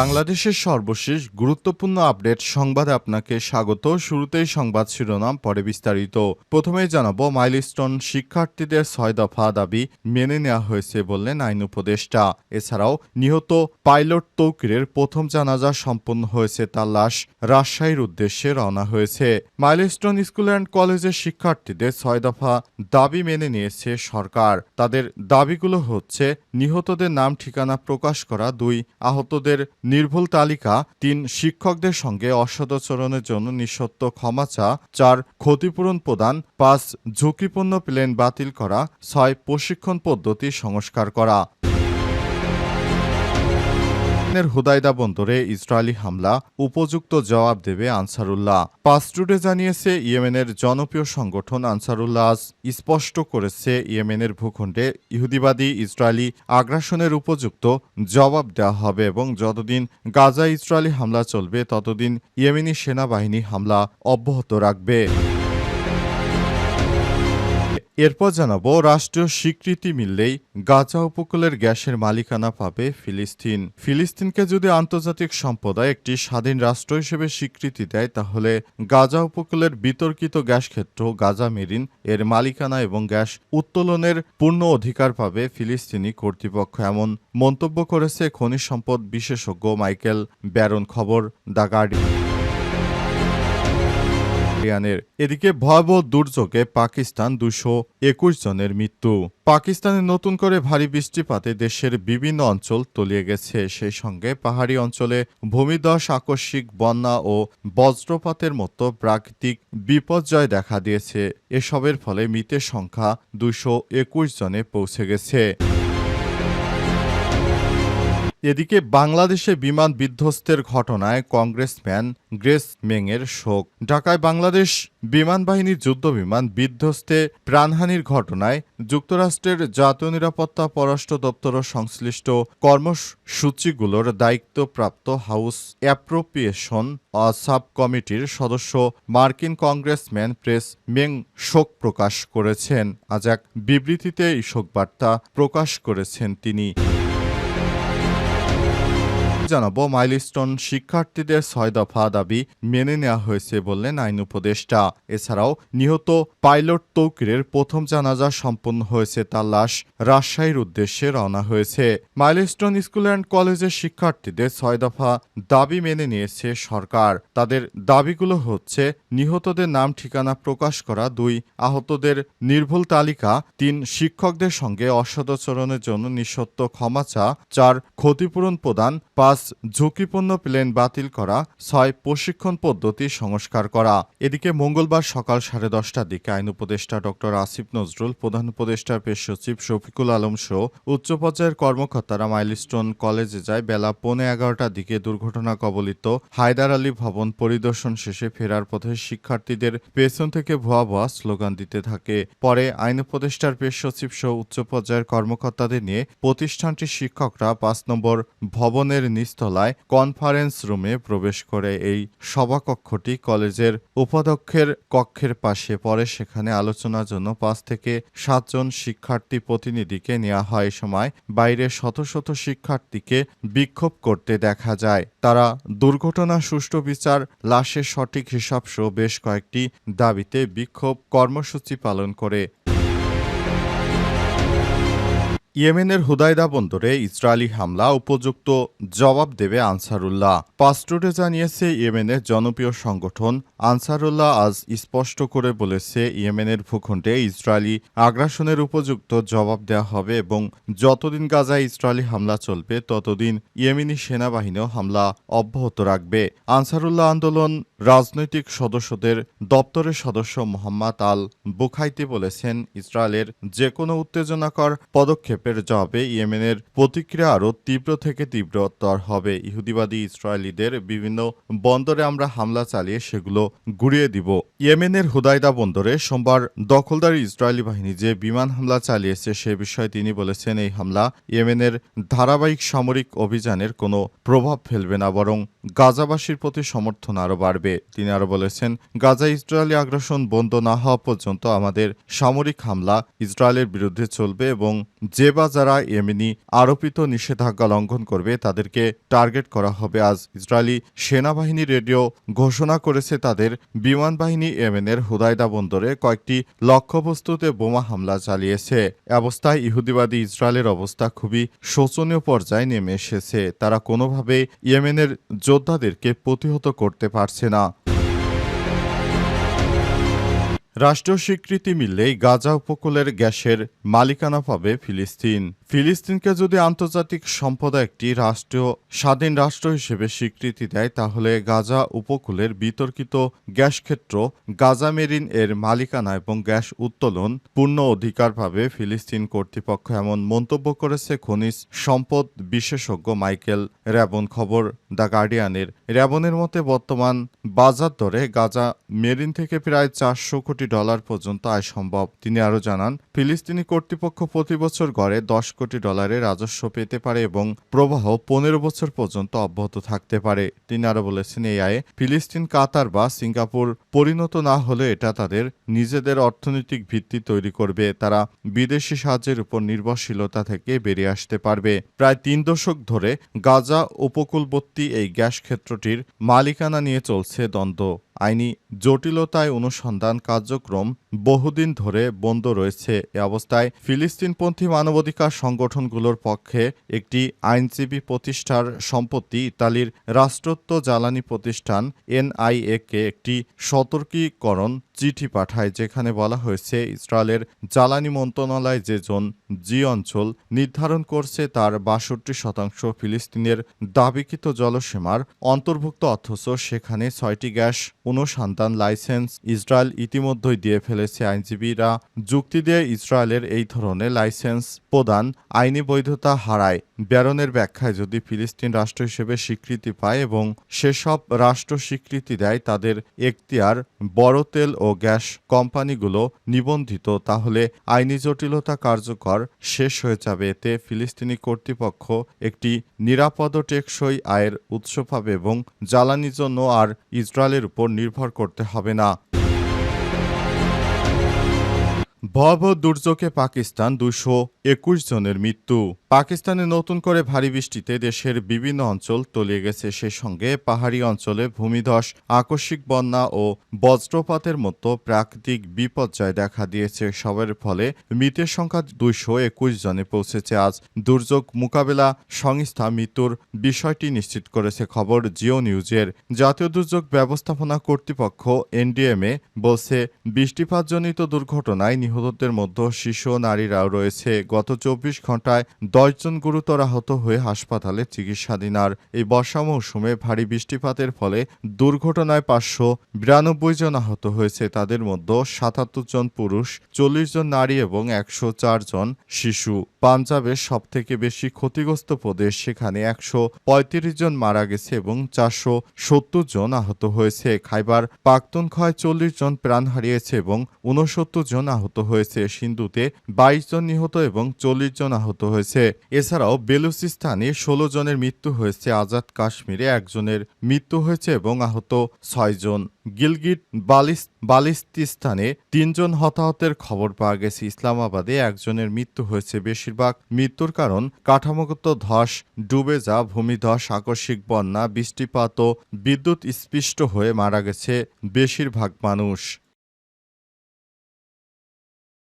বাংলাদেশের সর্বশেষ গুরুত্বপূর্ণ আপডেট সংবাদে আপনাকে স্বাগত। শুরুতেই সংবাদ শিরোনাম, পরে বিস্তারিত। প্রথমেই জানাব, মাইলস্টোন শিক্ষার্থীদের ছয় দফা দাবি মেনে নেওয়া হয়েছে বললেন আইন উপদেষ্টা। এছাড়াও, নিহত পাইলট তৌকিরের প্রথম জানাজা সম্পন্ন হয়েছে, তার লাশ রাজশাহীর উদ্দেশ্যে রওনা হয়েছে। মাইলস্টোন স্কুল অ্যান্ড কলেজের শিক্ষার্থীদের ছয় দফা দাবি মেনে নিয়েছে সরকার। তাদের দাবিগুলো হচ্ছে, নিহতদের নাম ঠিকানা প্রকাশ করা, দুই আহতদের নির্ভুল তালিকা তিন শিক্ষকদের সঙ্গে অসদাচরণের জন্য নিঃসত্ব ক্ষমা চা, চার ক্ষতিপূরণ প্রদান, পাঁচ ঝুঁকিপূর্ণ প্লেন বাতিল করা, ছয় প্রশিক্ষণ পদ্ধতি সংস্কার করা। ইয়েমেনের হুদাইদা বন্দরে ইসরায়েলি হামলা, উপযুক্ত জবাব দেবে আনসারুল্লাহ। পাসটুডে জানিয়েছে, ইয়েমেনের জনপ্রিয় সংগঠন আনসারুল্লাহ স্পষ্ট করেছে, ইয়েমেনের ভূখণ্ডে ইহুদিবাদী ইসরায়েলি আগ্রাসনের উপযুক্ত জবাব দেওয়া হবে এবং যতদিন গাজা ইসরায়েলি হামলা চলবে, ততদিন ইয়েমেনি সেনাবাহিনী হামলা অব্যাহত রাখবে। এরপর জানাব, রাষ্ট্রীয় স্বীকৃতি মিললেই গাজা উপকূলের গ্যাসের মালিকানা পাবে ফিলিস্তিন। ফিলিস্তিনকে যদি আন্তর্জাতিক সম্প্রদায় একটি স্বাধীন রাষ্ট্র হিসেবে স্বীকৃতি দেয়, তাহলে গাজা উপকূলের বিতর্কিত গ্যাস ক্ষেত্র, গাজা মেরিন, এর মালিকানা এবং গ্যাস উত্তোলনের পূর্ণ অধিকার পাবে ফিলিস্তিনি কর্তৃপক্ষ, এমন মন্তব্য করেছে খনিজ সম্পদ বিশেষজ্ঞ মাইকেল ব্যারন। খবর, দ্য গার্ডিয়ান। গার্ডিয়ানের এদিকে ভয়াবহ দুর্যোগে পাকিস্তান দুশো একুশ জনের মৃত্যু। পাকিস্তানে নতুন করে ভারী বৃষ্টিপাতে দেশের বিভিন্ন অঞ্চল তলিয়ে গেছে। সেই সঙ্গে পাহাড়ি অঞ্চলে ভূমিধস, আকস্মিক বন্যা ও বজ্রপাতের মতো প্রাকৃতিক বিপর্যয় দেখা দিয়েছে। এসবের ফলে মৃতের সংখ্যা দুশো একুশ জনে পৌঁছে গেছে। এদিকে বাংলাদেশে বিমান বিধ্বস্তের ঘটনায় কংগ্রেসম্যান গ্রেস মেংয়ের শোক। ঢাকায় বাংলাদেশ বিমান বাহিনীর যুদ্ধ বিমান বিধ্বস্তে প্রাণহানির ঘটনায় যুক্তরাষ্ট্রের জাতীয় নিরাপত্তা পররাষ্ট্র দপ্তর সংশ্লিষ্ট কর্মসূচিগুলোর দায়িত্বপ্রাপ্ত হাউস অ্যাপ্রোপ্রিয়েশন সাব কমিটির সদস্য মার্কিন কংগ্রেসম্যান প্রেস মেং শোক প্রকাশ করেছেন। আজ এক বিবৃতিতে এই শোকবার্তা প্রকাশ করেছেন তিনি। জানাব, মাইলস্টোন শিক্ষার্থীদের ছয় দফা দাবি মেনে নেওয়া হয়েছে বললেন আইন উপদেষ্টা। এছাড়াও, নিহত পাইলট তৌকিরের প্রথম জানাজা সম্পন্ন হয়েছে তার লাশ রাজশাহীর উদ্দেশ্যে রওনা হয়েছে। মাইলস্টোন স্কুল অ্যান্ড কলেজের শিক্ষার্থীদের ছয় দফা দাবি মেনে নিয়েছে সরকার। তাদের দাবিগুলো হচ্ছে, নিহতদের নাম ঠিকানা প্রকাশ করা, দুই, আহতদের নির্ভুল তালিকা, তিন, শিক্ষকদের সঙ্গে অসদাচরণের জন্য নিঃসত্ব ক্ষমা চা চার, ক্ষতিপূরণ প্রদান, পাঁচ ঝুঁকিপূর্ণ প্লেন বাতিল করা, ছয় প্রশিক্ষণ পদ্ধতি সংস্কার করা। এদিকে মঙ্গলবার সকাল সাড়ে দশটার দিকে আইন উপদেষ্টা ডক্টর আসিফ নজরুল, প্রধান উপদেষ্টার পেশ সচিব শফিকুল আলম সহ উচ্চ পর্যায়ের কর্মকর্তারা মাইলস্টোন কলেজে যায় বেলা পৌনে এগারোটার দিকে দুর্ঘটনা কবলিত হায়দার আলী ভবন পরিদর্শন শেষে ফেরার পথে শিক্ষার্থীদের পেছন থেকে ভুয়া ভুয়া স্লোগান দিতে থাকে। পরে আইন উপদেষ্টার পেশ সচিব সহ উচ্চ পর্যায়ের কর্মকর্তাদের নিয়ে প্রতিষ্ঠানটির শিক্ষকরা পাঁচ নম্বর ভবনের নিচতলায় কনফারেন্স রুমে প্রবেশ করে এই সভাকক্ষটি কলেজের উপাধ্যক্ষের কক্ষের পাশে পরে সেখানে আলোচনার জন্য পাঁচ থেকে সাতজন শিক্ষার্থী প্রতিনিধিকে নেওয়া হয়। সময় বাইরে শত শত শিক্ষার্থীকে বিক্ষোভ করতে দেখা যায়। তারা দুর্ঘটনা, সুষ্ঠু বিচার, লাশের সঠিক হিসাব সহ বেশ কয়েকটি দাবিতে বিক্ষোভ কর্মসূচি পালন করে। ইয়েমেনের হুদাইদা বন্দরে ইসরায়েলি হামলা উপযুক্ত জবাব দেবে আনসারুল্লাহ। পাস্টুডে জানিয়েছে, ইয়েমেনের জনপ্রিয় সংগঠন আনসারুল্লাহ আজ স্পষ্ট করে বলেছে, ইয়েমেনের ভূখণ্ডে ইসরায়েলি আগ্রাসনের উপযুক্ত জবাব দেওয়া হবে এবং যতদিন গাজায় ইসরায়েলি হামলা চলবে, ততদিন ইয়েমেনি সেনাবাহিনীও হামলা অব্যাহত রাখবে। আনসারুল্লাহ আন্দোলন রাজনৈতিক সদস্যদের দপ্তরের সদস্য মোহাম্মদ আল বুখাইতি বলেছেন, ইসরায়েলের যে কোনো উত্তেজনাকর পদক্ষেপ হস্তক্ষেপের জবাবে ইয়েমেনের প্রতিক্রিয়া আরও তীব্র থেকে তীব্রতর হবে। ইহুদিবাদী ইসরায়েলিদের বিভিন্ন বন্দরে আমরা হামলা চালিয়ে সেগুলো গুড়িয়ে দিব। ইয়েমেনের হুদাইদা বন্দরে সোমবার দখলদার ইসরায়েলি বাহিনী যে বিমান হামলা চালিয়েছে সে বিষয়ে তিনি বলেছেন, এই হামলা ইয়েমেনের ধারাবাহিক সামরিক অভিযানের কোনো প্রভাব ফেলবে না, বরং গাজাবাসীর প্রতি সমর্থন আরও বাড়বে। তিনি আরও বলেছেন, গাজা ইসরায়েলি আগ্রাসন বন্ধ না হওয়া পর্যন্ত আমাদের সামরিক হামলা ইসরায়েলের বিরুদ্ধে চলবে এবং যে বা যারা ইয়েমেনি আরোপিত নিষেধাজ্ঞা লঙ্ঘন করবে, তাদেরকে টার্গেট করা হবে। আজ ইসরায়েলি সেনাবাহিনী রেডিও ঘোষণা করেছে তাদের বিমান বাহিনী ইয়েমেনের হুদাইদা বন্দরে কয়েকটি লক্ষ্যবস্তুতে বোমা হামলা চালিয়েছে। অবস্থায় ইহুদিবাদী ইসরায়েলের অবস্থা খুবই শোচনীয় পর্যায়ে নেমে এসেছে। তারা কোনোভাবে ইয়েমেনের যোদ্ধাদেরকে প্রতিহত করতে পারছে না। রাষ্ট্রীয় স্বীকৃতি মিললেই গাজা উপকূলের গ্যাসের মালিকানা পাবে ফিলিস্তিন। ফিলিস্তিনকে যদি আন্তর্জাতিক সম্পদ একটি রাষ্ট্রীয়, স্বাধীন রাষ্ট্র হিসেবে স্বীকৃতি দেয়, তাহলে গাজা উপকূলের বিতর্কিত গ্যাস ক্ষেত্র, গাজা মেরিন এর মালিকানা এবং গ্যাস উত্তোলন পূর্ণ অধিকার পাবে ফিলিস্তিন কর্তৃপক্ষ এমন মন্তব্য করেছে খনিজ সম্পদ বিশেষজ্ঞ মাইকেল র্যাবন খবর দ্য গার্ডিয়ানের। র্যাবনের মতে, বর্তমান বাজার দরে গাজা মেরিন থেকে প্রায় চারশো কোটি ডলার পর্যন্ত আয় সম্ভব। তিনি আরও জানান, ফিলিস্তিনি কর্তৃপক্ষ প্রতি বছর গড়ে দশ কোটি ডলারের রাজস্ব পেতে পারে এবং প্রবাহ পনেরো বছর পর্যন্ত অব্যাহত থাকতে পারে। তিনি আরও বলেছেন এই আয়ে ফিলিস্তিন, কাতার বা সিঙ্গাপুর পরিণত না হলে এটা তাদের নিজেদের অর্থনৈতিক ভিত্তি তৈরি করবে। তারা বিদেশি সাহায্যের উপর নির্ভরশীলতা থেকে বেরিয়ে আসতে পারবে। প্রায় তিন দশক ধরে গাজা উপকূলবর্তী এই গ্যাস ক্ষেত্রটির মালিকানা নিয়ে চলছে দ্বন্দ্ব। আইনি জটিলতায় অনুসন্ধান কার্যক্রম বহুদিন ধরে বন্ধ রয়েছে। এ অবস্থায় ফিলিস্তিনপন্থী মানবাধিকার সংগঠনগুলোর পক্ষে একটি আইনজীবী প্রতিষ্ঠার সম্পত্তি ইতালির রাষ্ট্রত্ব জ্বালানি প্রতিষ্ঠান এনআইএ কে একটি সতর্কীকরণ চিঠি পাঠায়, যেখানে বলা হয়েছে, ইসরায়েলের জ্বালানি মন্ত্রণালয় যে জোন জি অঞ্চল নির্ধারণ করছে তার বাষট্টি শতাংশ ফিলিস্তিনের দাবিকৃত জলসীমার অন্তর্ভুক্ত, অথচ সেখানে ছয়টি গ্যাস অনুসন্ধান লাইসেন্স ইসরায়েল ইতিমধ্যেই দিয়ে ফেলেছে। আইনজীবীরা যুক্তি দিয়ে, ইসরায়েলের এই ধরনের লাইসেন্স প্রদান আইনি বৈধতা হারায়। ব্যারনের ব্যাখ্যায় যদি ফিলিস্তিন রাষ্ট্র হিসেবে স্বীকৃতি পায় এবং সেসব রাষ্ট্র স্বীকৃতি দেয় তাদের এখতিয়ার, বড় তেল ও গ্যাস কোম্পানিগুলো নিবন্ধিত, তাহলে আইনি জটিলতা কার্যকর শেষ হয়ে যাবে। এতে ফিলিস্তিনি কর্তৃপক্ষ একটি নিরাপদ টেকসই আয়ের উৎস পাবে এবং জ্বালানির জন্য আর ইসরায়েলের উপর নির্ভর করতে হবে না। ভয়াবহ দুর্যোগে পাকিস্তান দুশো একুশ জনের মৃত্যু। পাকিস্তানে নতুন করে ভারী বৃষ্টিতে দেশের বিভিন্ন অঞ্চল তলিয়ে গেছে। সে সঙ্গে পাহাড়ি অঞ্চলে ভূমিধস, আকস্মিক বন্যা ও বজ্রপাতের মতো প্রাকৃতিক বিপর্যয় দেখা দিয়েছে। সবের ফলে মৃতের সংখ্যা দুইশো একুশ জনে পৌঁছেছে। আজ দুর্যোগ মোকাবেলা সংস্থা মৃত্যুর বিষয়টি নিশ্চিত করেছে। খবর জিও নিউজের। জাতীয় দুর্যোগ ব্যবস্থাপনা কর্তৃপক্ষ এনডিএমএ বলছে, বৃষ্টিপাতজনিত দুর্ঘটনায় নিহতদের মধ্যে শিশু নারীরাও রয়েছে। চব্বিশ ঘন্টায় দশজন গুরুতর আহত হয়ে হাসপাতালে চিকিৎসাধীন। আর এই বর্ষা মৌসুমে ভারী বৃষ্টিপাতের ফলে দুর্ঘটনায় পাঁচশো বিরানব্বই জন আহত হয়েছে। তাদের মধ্যে সাতাত্তর জন পুরুষ, চল্লিশ জন নারী এবং একশো চার জন শিশু। পাঞ্জাবের সবথেকে বেশি ক্ষতিগ্রস্ত প্রদেশ সেখানে একশো পঁয়ত্রিশ জন মারা গেছে এবং চারশো সত্তর জন আহত হয়েছে। খাইবার পাক্তনখয় চল্লিশ জন প্রাণ হারিয়েছে এবং ঊনসত্তর জন আহত হয়েছে। সিন্ধুতে বাইশ জন নিহত এবং চল্লিশ জন আহত হয়েছে। এছাড়াও বেলুচিস্তানে ষোলো জনের মৃত্যু হয়েছে। আজাদ কাশ্মীরে একজনের মৃত্যু হয়েছে এবং আহত ছয়জন গিলগিট বালিস, বালিস্তিস্তানে তিনজন হতাহতের খবর পাওয়া গেছে। ইসলামাবাদে একজনের মৃত্যু হয়েছে। বেশিরভাগ মৃত্যুর কারণ কাঠামোগত ধস, ডুবে যা ভূমিধস, আকস্মিক বন্যা, বৃষ্টিপাত ও বিদ্যুৎ স্পৃষ্ট হয়ে মারা গেছে বেশিরভাগ মানুষ।